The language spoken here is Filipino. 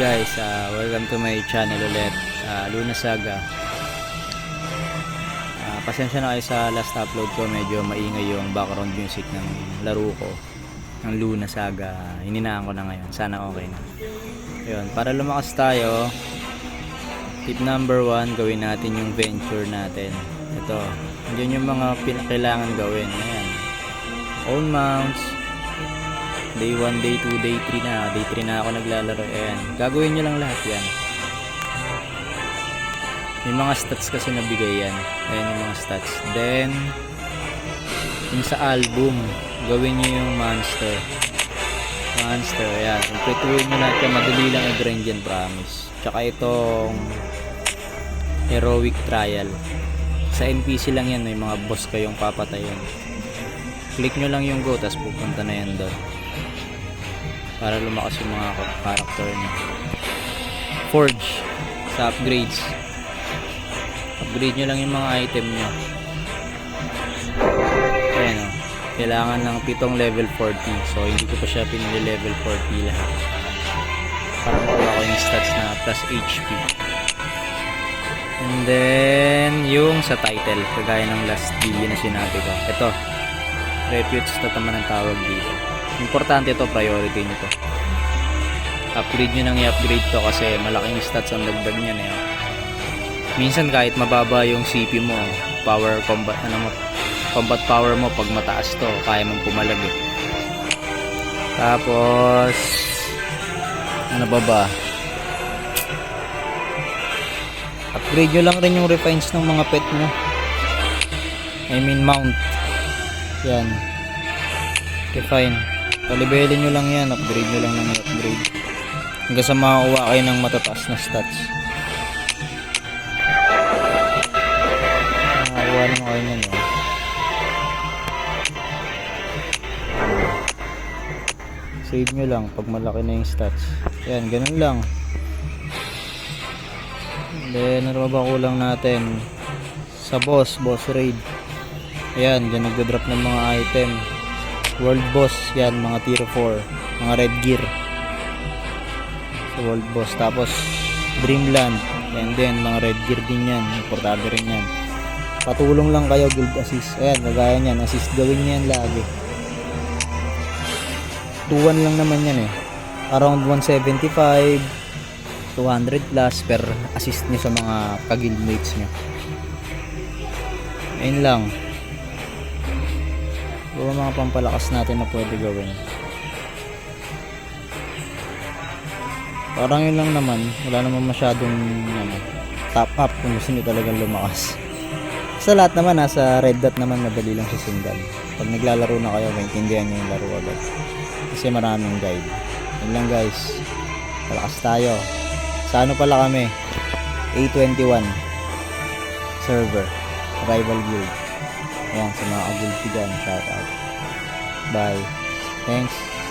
guys, ah, welcome to my channel ulit, ah, Luna Saga. Ah, pasensya na kayo sa last upload ko, medyo maingay yung background music ng laro ko, ng Luna Saga. Hininaan ko na ngayon, sana okay na. Ayun, para lumakas tayo, tip number one, gawin natin yung venture natin. Ito, yun yung mga pinakailangan gawin. Ayan. Own mounts, Day 1, day 2, day 3 na. Day 3 na ako naglalaro. Ayan. Gagawin nyo lang lahat yan. May mga stats kasi nabigay yan. Ayan yung mga stats. Then, yung sa album, gawin nyo yung monster. Monster, ayan. Kompletuhin nyo lahat yan. Madali lang i-grind yan, promise. Tsaka itong heroic trial. Sa NPC lang yan. May mga boss kayong papatayin. Click nyo lang yung go, tapos pupunta na yan doon para lumakas yung mga character niya. Forge sa upgrades. Upgrade nyo lang yung mga item nyo. Ayan o. Kailangan ng pitong level 40. So, hindi ko pa siya pinili level 40 lahat. Para makuha ko yung stats na plus HP. And then, yung sa title. Kagaya ng last video na sinabi ko. Ito. Reputes na taman ng tawag dito. Importante to priority nyo to. Upgrade nyo nang i-upgrade to kasi malaking stats ang dagdag niyan eh. Minsan kahit mababa yung CP mo, power combat ano mo, combat power mo pag mataas to, kaya mong pumalag eh. Tapos ano ba ba? Upgrade nyo lang rin yung refines ng mga pet nyo. I mean mount. Yan. Okay, fine. Palibelin nyo lang yan. Upgrade nyo lang ng upgrade. Hanggang sa makakuha kayo ng matataas na stats. Makakuha naman kayo nun. Oh. Save nyo lang pag malaki na yung stats. Yan, ganun lang. Then, ano ba kulang natin? Sa boss, boss raid. Ayan, dyan nagda-drop ng mga item. World boss, yan, mga tier 4. Mga red gear. Sa world boss. Tapos, Dreamland. And then, mga red gear din yan. Importante rin yan. Patulong lang kayo, guild assist. Ayan, kagaya niyan. Assist gawin niyan lagi. 2-1 lang naman yan eh. Around 175, 200 plus per assist niyo sa mga ka-guildmates niyo. Ayun lang. Puro mga pampalakas natin na pwede gawin. Parang yun lang naman. Wala naman masyadong ano, top up kung gusto nyo talagang lumakas. Sa lahat naman, nasa red dot naman madali lang susundan. Pag naglalaro na kayo, maintindihan nyo yung laro agad. Kasi maraming guide. Yun lang guys. Palakas tayo. Sa ano pala kami? A21 server. Rival guild. Ayan, sa mga ko dyan. Shout out. Bye. Thanks.